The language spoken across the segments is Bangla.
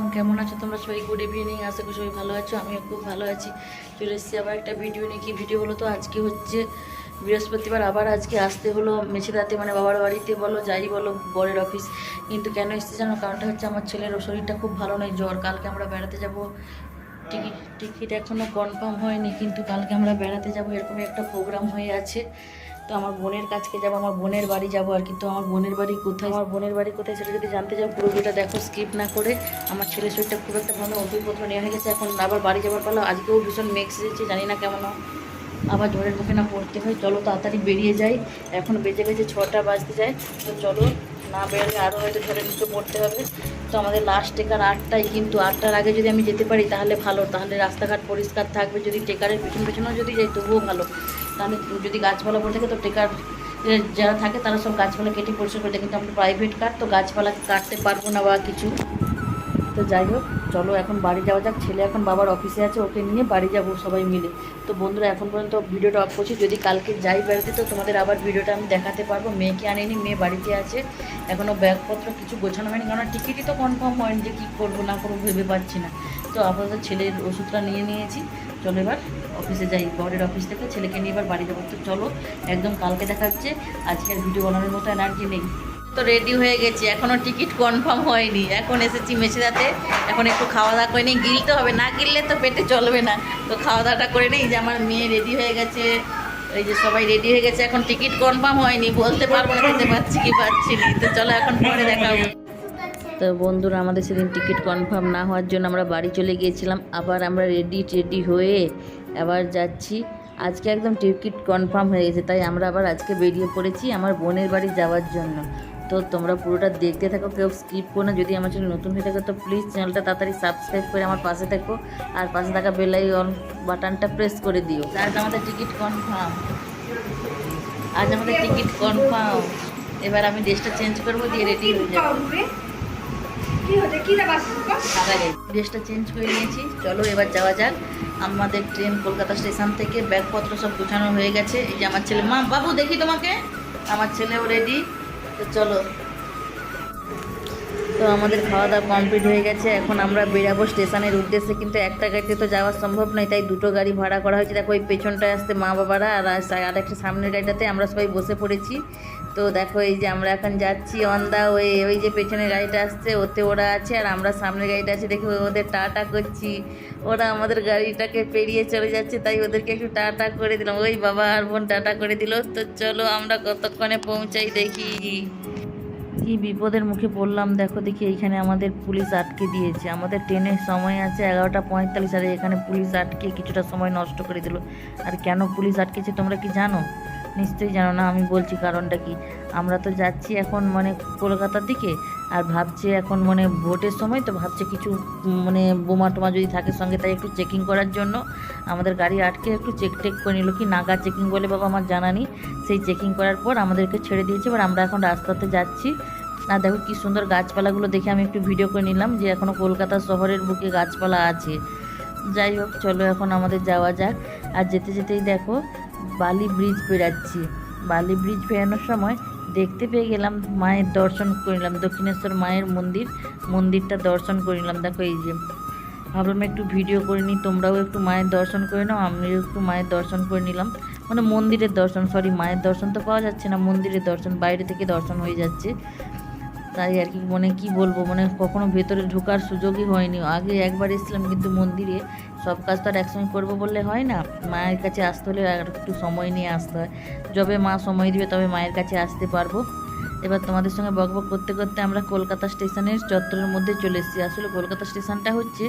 ওয়েলকাম কেমন আছো তোমরা? সবাই গুড ইভিনিং আশা করি সবাই ভালো আছো, আমিও খুব ভালো আছি। চলে এসেছি আবার একটা ভিডিও নিয়ে। কি ভিডিও হলো তো? আজকে হচ্ছে বৃহস্পতিবার, আবার আজকে আসতে হলো মেছেদাতে মানে বাবার বাড়িতে বলো, যাই বলো, বরের অফিস কিন্তু কেন এসেছে জানো? কারণটা হচ্ছে আমার ছেলের শরীরটা খুব ভালো নয় জ্বর। কালকে আমরা বেড়াতে যাব। টিকিট টিকিট এখনও কনফার্ম হয়নি, কিন্তু কালকে আমরা বেড়াতে যাব। এরকমই একটা প্রোগ্রাম হয়ে আছে। তো আমার বোনের কাছকে যাব, আমার বোনের বাড়ি যাব আর কিন্তু আমার বোনের বাড়ি কোথায়? আমার বোনের বাড়ি কোথায় সেটা যদি জানতে চাও, পুরো ভিডিওটা দেখো স্কিপ না করে। আমার ছেলের শরীরটা খুব একটা ভালো ওষুধপত্র নেওয়া হয়ে গেছে। এখন আবার বাড়ি যাবার পালা। আজকেও ভীষণ মেঘ এসেছে জানি না কেমন আবার ঝড়ের মুখে না পড়তে হয়। চলো তাড়াতাড়ি বেরিয়ে যাই। এখন বেজে গেছে ছটা বাজতে যায়। তো চলো, না বেরোলে আরও হয়তো ঝড়ের মুখে পড়তে হবে। তো আমাদের লাস্ট টেকার আটটায় কিন্তু আটটার আগে যদি আমি যেতে পারি, তাহলে ভালো। তাহলে রাস্তাঘাট পরিষ্কার থাকবে, যদি টেকারের পিছন পিছনেও যদি যাই, তবুও ভালো। তাহলে যদি গাছপালা পড়ে থাকে তো টেকার যারা থাকে তারা সব গাছপালা কেটে পরিষ্কার করে দেয়। কিন্তু আমরা প্রাইভেট কার তো গাছপালা কাটতে পারব না বা কিছু। তো যাই হোক, চলো এখন বাড়ি যাওয়া যাক। ছেলে এখন বাবার অফিসে আছে, ওকে নিয়ে বাড়ি যাব সবাই মিলে। তো বন্ধুরা, এখন পর্যন্ত ভিডিওটা অফ করছি। যদি কালকে যাই বেড়াতে, তো তোমাদের আবার ভিডিওটা আমি দেখাতে পারব। মেয়েকে আনিনি, মেয়ে বাড়িতে আছে। এখনও ব্যাগপত্র কিছু গোছানো হয়নি কারণ টিকিটই তো কনফার্ম হয়নি যে কী করব না করব, ভেবে পাচ্ছি না। তো আপাতত ছেলের ওষুধটা নিয়ে নিয়েছি। চলো এবার অফিসে যাই, বরের অফিস থেকে ছেলেকে নিয়ে এবার বাড়ি যাব। তো চলো, একদম কালকে দেখা হচ্ছে। আজকের ভিডিও বানানোর মতো এনার্জি নেই। তো রেডি হয়ে গেছি। এখনও টিকিট কনফার্ম হয়নি। এখন এসেছি মেছেদাতে এখন একটু খাওয়া দাওয়া করে নিই। গিলতে হবে। না গিললে তো পেটে চলবে না। তো খাওয়া দাওয়াটা করে নিই যে আমার মেয়ে রেডি হয়ে গেছে। এই যে সবাই রেডি হয়ে গেছে। এখন টিকিট কনফার্ম হয়নি। বলতে পারব না যেতে পারছি কি পাচ্ছি না। তো চলো, এখন পরে দেখাবো তো বন্ধুরা, আমাদের সেদিন টিকিট কনফার্ম না হওয়ার জন্য আমরা বাড়ি চলে গিয়েছিলাম। আবার আমরা রেডি টেডি হয়ে আবার যাচ্ছি। আজকে একদম টিকিট কনফার্ম হয়ে গেছে তাই আমরা আবার আজকে বেরিয়ে পড়েছি আমার বোনের বাড়ি যাওয়ার জন্য। তো তোমরা পুরোটা দেখতে থাকো কেউ স্কিপ করো না। যদি আমার চ্যানেল নতুন হয়ে থাকে তো প্লিজ চ্যানেলটা তাড়াতাড়ি সাবস্ক্রাইব করে আমার পাশে থাকো। আর পাশে থাকা বেলাই অন বাটনটা প্রেস করে দিও। আজ আমাদের টিকিট কনফার্ম আজ আমাদের টিকিট কনফার্ম এবার আমি ড্রেসটা চেঞ্জ করব দিয়ে রেডি হয়ে যাব। ড্রেসটা চেঞ্জ করে নিয়েছি। চলো এবার যাওয়া যাক। আমাদের ট্রেন কলকাতা স্টেশন থেকে ব্যাগপত্র সব গুছানো হয়ে গেছে। এই যে আমার ছেলে, মা, বাবু, দেখি তোমাকে? আমার ছেলেও রেডি তো চলো তো আমাদের খাওয়া দাওয়া কমপ্লিট হয়ে গেছে। এখন আমরা বেরাবো স্টেশনের উদ্দেশ্যে। কিন্তু একটা গাড়িতে তো যাওয়া সম্ভব নয়, তাই দুটো গাড়ি ভাড়া করা হয়েছে। দেখো ওই পেছনটায় আসতে মা বাবারা আর আর একটা সামনের গাড়িটাতে আমরা সবাই বসে পড়েছি। তো দেখো, এই যে আমরা এখন যাচ্ছি অন দা ওই ওই যে পেছনের গাড়িটা আসছে, ওতে ওরা আছে আর আমরা সামনের গাড়িটা আছে। দেখে ওদের টাটা করছি। ওরা আমাদের গাড়িটাকে পেরিয়ে চলে যাচ্ছে, তাই ওদেরকে একটু টাটা করে দিলাম। ওই বাবা আর বোন টাটা করে দিল। তো চলো আমরা কতক্ষণে পৌঁছাই দেখি। কি বিপদের মুখে পড়লাম। দেখো দেখি এইখানে আমাদের পুলিশ আটকে দিয়েছে। আমাদের ট্রেনের সময় আছে এগারোটা পঁয়তাল্লিশ, আর এখানে পুলিশ আটকে কিছুটা সময় নষ্ট করে দিল। আর কেন পুলিশ আটকেছে তোমরা কি জানো? নিশ্চয়ই জানো না, আমি বলছি কারণটা কি? আমরা তো যাচ্ছি এখন মানে কলকাতার দিকে। আর ভাবছে এখন মানে ভোটের সময় তো ভাবছে কিছু মানে বোমা টোমা যদি থাকে সঙ্গে, তাই একটু চেকিং করার জন্য। আমাদের গাড়ি আটকে একটু চেক টেক করে নিল। কি নাগা চেকিং বলে বাবা আমার জানা নেই। সেই চেকিং করার পর আমাদেরকে ছেড়ে দিয়েছে। এবার আমরা এখন রাস্তাতে যাচ্ছি। আর দেখো কি সুন্দর গাছপালাগুলো দেখে আমি একটু ভিডিও করে নিলাম যে এখনও কলকাতা শহরের বুকে গাছপালা আছে। যাই হোক, চলো এখন আমাদের যাওয়া যাক। আর যেতে যেতেই দেখো বালি ব্রিজ পেরাচ্ছি। বালি ব্রিজ পেরানোর সময় দেখতে পেয়ে গেলাম, মায়ের দর্শন করিলাম দক্ষিণেশ্বর মায়ের মন্দির, মন্দিরটা দর্শন করিলাম দেখো এই যে, ভাবলাম একটু ভিডিও করে নিই, তোমরাও একটু মায়ের দর্শন করে নাও, আমিও একটু মায়ের দর্শন করে নিলাম। মানে মন্দিরের দর্শন সরি মায়ের দর্শন তো পাওয়া যাচ্ছে না, মন্দিরের দর্শন, বাইরে থেকে দর্শন হয়ে যাচ্ছে। তাই আর কি মানে কি বলব মানে কখনো ভেতরে ঢোকার সুযোগই হয়নি। আগে একবার এসেছিলাম কিন্তু মন্দিরে, সব কাজ তো আর একসঙ্গে করব বললে হয় না। মায়ের কাছে আসতে হলে আর একটু সময় নিয়ে আসতে হয়। যবে মা সময় দিবে তবে মায়ের কাছে আসতে পারব। এবার তোমাদের সঙ্গে বকবক করতে করতে আমরা কলকাতা স্টেশনের চত্বরের মধ্যে চলে এসেছি। আসলে কলকাতা স্টেশনটা হচ্ছে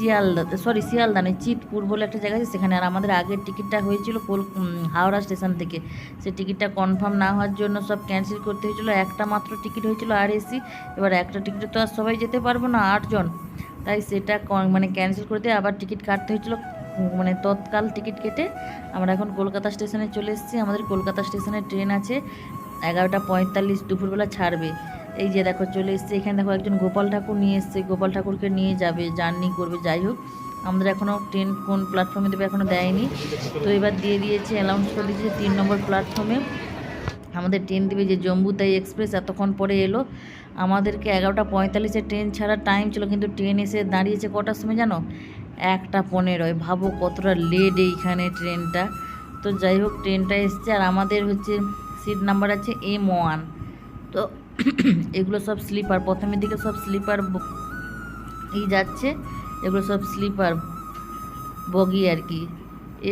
শিয়ালদাতে সরি শিয়ালদা নয়, চিতপুর বলে একটা জায়গা আছে, সেখানে। আর আমাদের আগের টিকিটটা হয়েছিল কল হাওড়া স্টেশন থেকে। সেই টিকিটটা কনফার্ম না হওয়ার জন্য সব ক্যান্সেল করতে হয়েছিল। একটা মাত্র টিকিট হয়েছিল আর এসি এবার একটা টিকিটে তো আর সবাই যেতে পারব না আটজন তাই সেটা মানে ক্যান্সেল করতে আবার টিকিট কাটতে হয়েছিল। মানে তৎকাল টিকিট কেটে আমরা এখন কলকাতা স্টেশনে চলে এসেছি। আমাদের কলকাতা স্টেশনে ট্রেন আছে, এগারোটা পঁয়তাল্লিশ, দুপুরবেলা ছাড়বে। এই যে দেখো চলে এসছে। এখানে দেখো একজন গোপাল ঠাকুর নিয়ে এসছে। গোপাল ঠাকুরকে নিয়ে যাবে জার্নি করবে, যাই হোক। আমাদের এখনও ট্রেন কোন প্ল্যাটফর্মে দেবে এখনও দেয়নি। তো এবার দিয়ে দিয়েছে অ্যানাউন্স করে দিয়েছে তিন নম্বর প্ল্যাটফর্মে আমাদের ট্রেন দেবে যে জম্বুতাই এক্সপ্রেস এতক্ষণ পরে এলো। আমাদেরকে এগারোটা পঁয়তাল্লিশে ট্রেন ছাড়া টাইম ছিল, কিন্তু ট্রেন এসে দাঁড়িয়েছে কটার সময় জানো? একটা পনেরোয়। ভাবো কতটা লেট এইখানে ট্রেনটা তো যাই হোক ট্রেনটা এসছে। আর আমাদের হচ্ছে সিট নাম্বার আছে এম ওয়ান তো এগুলো সব স্লিপার। প্রথমের দিকে সব স্লিপার ই যাচ্ছে, এগুলো সব স্লিপার বগি আর কি।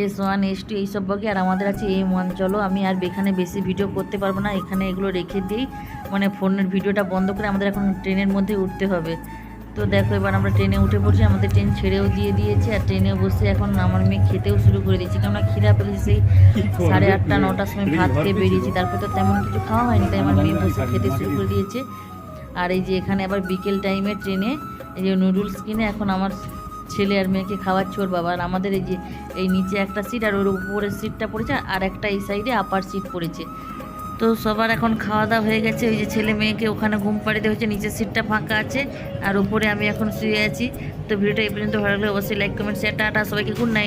এস ওয়ান, এস টু এইসব বগি, আর আমাদের আছে এম ওয়ান। চলো, আমি আর এখানে বেশি ভিডিও করতে পারব না। এখানে এগুলো রেখে দিই। মানে ফোনের ভিডিওটা বন্ধ করে আমাদের এখন ট্রেনের মধ্যে উঠতে হবে। তো দেখো এবার আমরা ট্রেনে উঠে পড়ছি। আমাদের ট্রেন ছেড়েও দিয়ে দিয়েছে আর ট্রেনে বসে এখন আমার মেয়ে খেতেও শুরু করে দিয়েছি। কেননা খিদা পেয়েছি সেই সাড়ে আটটা নটার সময় ভাত খেয়ে বেরিয়েছি। তারপর তো তেমন কিছু খাওয়া হয়নি তাই আমার মেয়ে বসে খেতে শুরু করে দিয়েছে। আর এই যে এখানে আবার বিকেল টাইমে ট্রেনে এই যে নুডলস কিনে এখন আমার ছেলে আর মেয়েকে খাওয়াচ্ছে ওর বাবা। আর আমাদের এই যে এই নিচে একটা সিট আর ওর উপরের সিটটা পড়েছে আর একটা এই সাইডে আপার সিট পড়েছে। তো সবার এখন খাওয়া দাওয়া হয়ে গেছে। ওই যে ছেলে মেয়েকে ওখানে ঘুম পাড়িতে হয়েছে, নিচের সিটটা ফাঁকা আছে, আর উপরে আমি এখন শুয়ে আছি। তো ভিডিওটা এই পর্যন্ত ভালো লাগলে অবশ্যই লাইক কমেন্ট শেয়ার টাটা, সবাইকে গুড নাইট